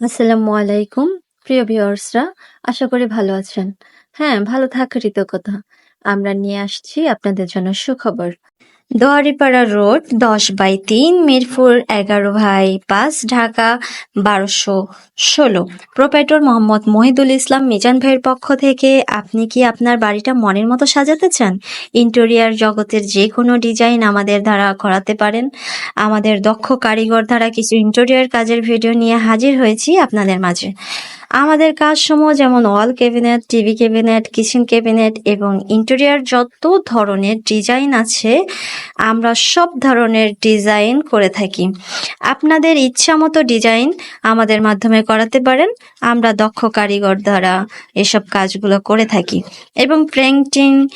আসসালামু আলাইকুম, প্রিয় ভিউয়ার্সরা, আশা করি ভালো আছেন। হ্যাঁ ভালো থাকারই তো কথা। আমরা নিয়ে আসছি আপনাদের জন্য সুখবর। দোয়ারিপাড়া রোড, দশ বাই তিন, মিরপুর এগারো ভাই পাঁচ, ঢাকা বারোশো ষোলো। প্রোপাইটর মোহাম্মদ মহিদুল ইসলাম মিজান ভাইয়ের পক্ষ থেকে আপনি কি আপনার বাড়িটা মনের মতো সাজাতে চান? ইন্টেরিয়ার জগতের যে কোনো ডিজাইন আমাদের দ্বারা করাতে পারেন। আমাদের দক্ষ কারিগর দ্বারা কিছু ইন্টেরিয়ার কাজের ভিডিও নিয়ে হাজির হয়েছি আপনাদের মাঝে। আমাদের কাজ কাজসমূহ যেমন wall cabinet TV cabinet kitchen cabinet এবং ইন্টেরিয়ার যত ধরনের ডিজাইন আছে, আমরা সব ধরনের ডিজাইন করে থাকি। আপনাদের ইচ্ছা মতো ডিজাইন আমাদের মাধ্যমে করাতে পারেন। আমরা দক্ষ কারিগর দ্বারা এসব কাজগুলো করে থাকি। এবং প্রিন্টিং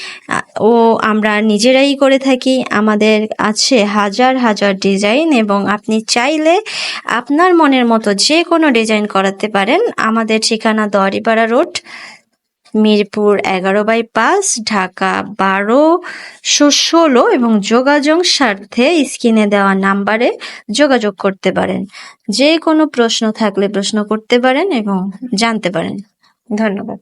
ও আমরা নিজেরাই করে থাকি। আমাদের আছে হাজার হাজার ডিজাইন এবং আপনি চাইলে আপনার মনের মতো যে কোনো ডিজাইন করাতে পারেন। আমাদের ঠিকানা দরিপাড়া রোড, মিরপুর এগারো বাই পাঁচ, ঢাকা বারোশো ষোলো এবং যোগাযোগ স্বার্থে স্ক্রিনে দেওয়া নাম্বারে যোগাযোগ করতে পারেন। যে কোনো প্রশ্ন থাকলে প্রশ্ন করতে পারেন এবং জানতে পারেন। ধন্যবাদ।